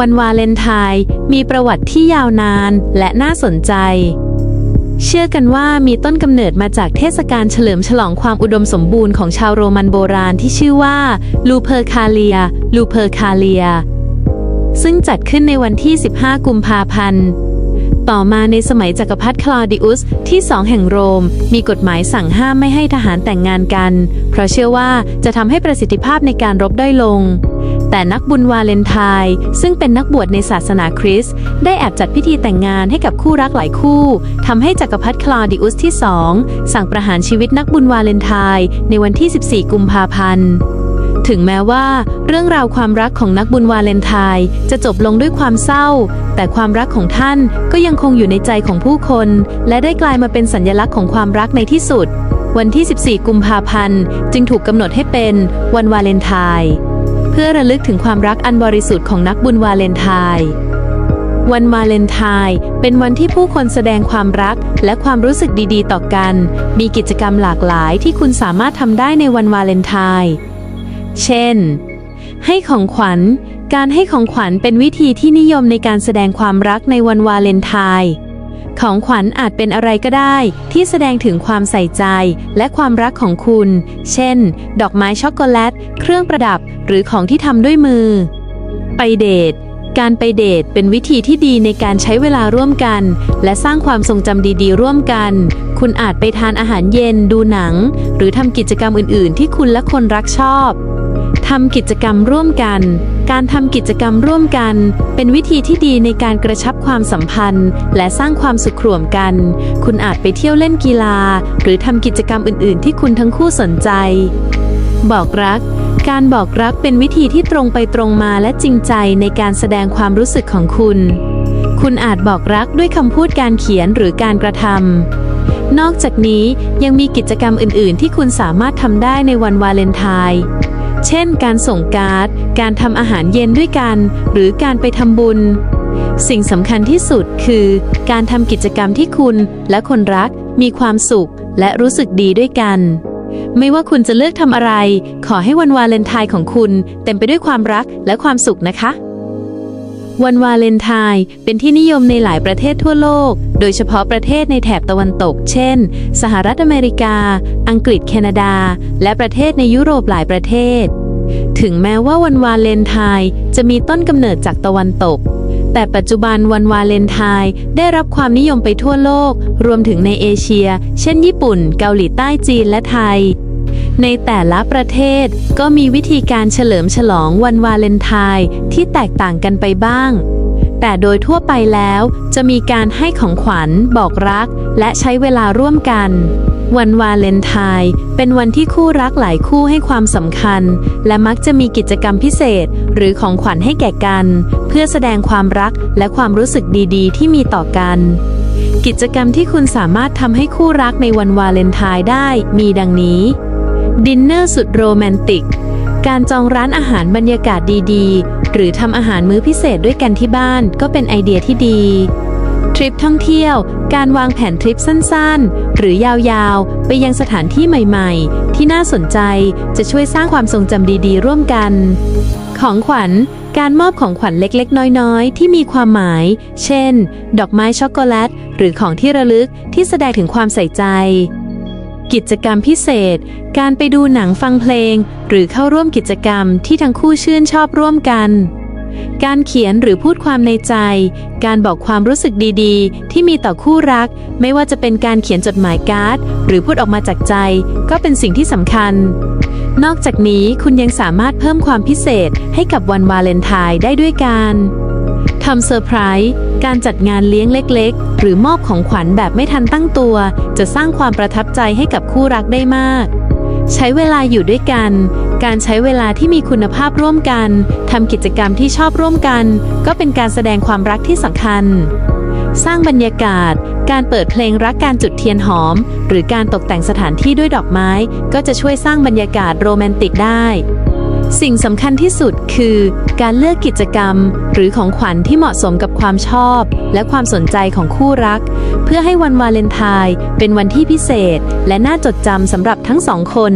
วันวาเลนไทน์มีประวัติที่ยาวนานและน่าสนใจ เชื่อกันว่ามีต้นกำเนิดมาจากเทศกาลเฉลิมฉลองความอุดมสมบูรณ์ของชาวโรมันโบราณที่ชื่อว่าลูเพอร์คาเลียลูเพอร์คาเลียซึ่งจัดขึ้นในวันที่ 15 กุมภาพันธ์ ต่อมาในสมัยจักรพรรดิคลอดิอุสที่สองแห่งโรม มีกฎหมายสั่งห้ามไม่ให้ทหารแต่งงานกัน เพราะเชื่อว่าจะทำให้ประสิทธิภาพในการรบด้อยลง แต่นักบุญวาเลนไทน์ซึ่งเป็นนักบวชในศาสนาคริสต์ได้แอบจัดพิธีแต่งงานให้กับคู่รักหลายคู่ทำให้จักรพรรดิคลอดิอุสที่สองสั่งประหารชีวิตนักบุญวาเลนไทน์ในวันที่ 14 กุมภาพันธ์ ถึงแม้ว่า เรื่องราวความรักของนักบุญวาเลนไทน์จะจบลงด้วยความเศร้า แต่ความรักของท่านก็ยังคงอยู่ในใจของผู้คน และได้กลายมาเป็นสัญลักษณ์ของความรักในที่สุด วันที่ 14 กุมภาพันธ์ จึงถูกกำหนดให้เป็นวันวาเลนไทน์เพื่อระลึกถึงความรักอันบริสุทธิ์ของนักบุญวาเลนไทน์วันวาเลนไทน์เป็นวันที่ผู้คนแสดงความรักและความรู้สึกดีๆ ต่อกัน มีกิจกรรมหลากหลายที่คุณสามารถทำได้ในวันวาเลนไทน์ เช่น ให้ของขวัญ การให้ของขวัญเป็นวิธีที่นิยมในการแสดงความรักในวันวาเลนไทน์ของขวัญอาจเป็นอะไรก็ได้ ที่แสดงถึงความใส่ใจและความรักของคุณ เช่น ดอกไม้ช็อกโกแลต เครื่องประดับ หรือของที่ทำด้วยมือ ไปเดท การไปเดทเป็นวิธีที่ดีในการใช้เวลาร่วมกัน และสร้างความทรงจำดีๆ ร่วมกัน คุณอาจไปทานอาหารเย็น ดูหนัง หรือทำกิจกรรมอื่น ๆ ที่คุณและคนรักชอบ ทำกิจกรรมร่วมกัน การทำกิจกรรมร่วมกัน เป็นวิธีที่ดีในการกระชับความสัมพันธ์ และสร้างความสุขร่วมกัน คุณอาจไปเที่ยวเล่นกีฬา หรือทำกิจกรรมอื่น ๆ ที่คุณทั้งคู่สนใจ บอกรัก การบอกรักเป็นวิธีที่ตรงไปตรงมาและจริงใจในการแสดงความรู้สึกของคุณ คุณอาจบอกรักด้วยคำพูดการเขียนหรือการกระทำนอกจากนี้ยังมีกิจกรรมอื่น ๆ ที่คุณสามารถทำได้ในวันวาเลนไทน์ เช่น การส่งการ์ด การทำอาหารเย็นด้วยกัน หรือการไปทำบุญ สิ่งสำคัญที่สุดคือ การทำกิจกรรมที่คุณและคนรักมีความสุขและรู้สึกดีด้วยกัน ไม่ว่าคุณจะเลือกทำอะไร ขอให้วันวาเลนไทน์ของคุณ เต็มไปด้วยความรักและความสุขนะคะ วันวาเลนไทน์เป็นที่นิยมในหลายประเทศทั่วโลก โดยเฉพาะประเทศในแถบตะวันตก เช่น สหรัฐอเมริกา อังกฤษแคนาดา และประเทศในยุโรปหลายประเทศ ถึงแม้ว่าวันวาเลนไทน์จะมีต้นกำเนิดจากตะวันตก แต่ปัจจุบันวันวาเลนไทน์ได้รับความนิยมไปทั่วโลก รวมถึงในเอเชีย เช่น ญี่ปุ่น เกาหลีใต้จีนและไทย ในแต่ละประเทศก็มีวิธีการเฉลิมฉลองวันวาเลนไทน์ที่แตกต่างกันไปบ้าง แต่โดยทั่วไปแล้วจะมีการให้ของขวัญ บอกรัก และใช้เวลาร่วมกันวันวาเลนไทน์เป็นวันที่คู่รักหลายคู่ให้ความสำคัญ และมักจะมีกิจกรรมพิเศษ หรือของขวัญให้แก่กัน เพื่อแสดงความรักและความรู้สึกดีๆ ที่มีต่อกัน กิจกรรมที่คุณสามารถทำให้คู่รักในวันวาเลนไทน์ได้มีดังนี้ ดินเนอร์สุดโรแมนติก การจองร้านอาหารบรรยากาศดีๆ หรือทำอาหารมื้อพิเศษด้วยกันที่บ้านก็เป็นไอเดียที่ดี ทริปท่องเที่ยว การวางแผนทริปสั้นๆ หรือยาวๆ ไปยังสถานที่ใหม่ๆ ที่น่าสนใจจะช่วยสร้างความทรงจำดีๆ ร่วมกัน ของขวัญการมอบของขวัญเล็กๆ น้อยๆ ที่มีความหมาย เช่น ดอกไม้ช็อกโกแลต หรือของที่ระลึกที่แสดงถึงความใส่ใจ กิจกรรมพิเศษ การไปดูหนังฟังเพลง หรือเข้าร่วมกิจกรรมที่ทั้งคู่ชื่นชอบร่วมกัน การเขียนหรือพูดความในใจ การบอกความรู้สึกดีๆ ที่มีต่อคู่รัก ไม่ว่าจะเป็นการเขียนจดหมายการ์ด หรือพูดออกมาจากใจ ก็เป็นสิ่งที่สำคัญ นอกจากนี้คุณยังสามารถเพิ่มความพิเศษให้กับวันวาเลนไทน์ได้ด้วยการทำเซอร์ไพรส์ การจัดงานเลี้ยงเล็กๆ หรือมอบของขวัญแบบไม่ทันตั้งตัว จะสร้างความประทับใจให้กับคู่รักได้มาก ใช้เวลาอยู่ด้วยกัน การใช้เวลาที่มีคุณภาพร่วมกันทำกิจกรรมที่ชอบร่วมกัน ก็เป็นการแสดงความรักที่สำคัญ สร้างบรรยากาศ การเปิดเพลงรักการจุดเทียนหอม หรือการตกแต่งสถานที่ด้วยดอกไม้ ก็จะช่วยสร้างบรรยากาศโรแมนติกได้ สิ่งสำคัญที่สุดคือ การเลือกกิจกรรม หรือของขวัญที่เหมาะสมกับความชอบ และความสนใจของคู่รัก เพื่อให้วันวาเลนไทน์เป็นวันที่พิเศษ และน่าจดจำสำหรับทั้งสองคน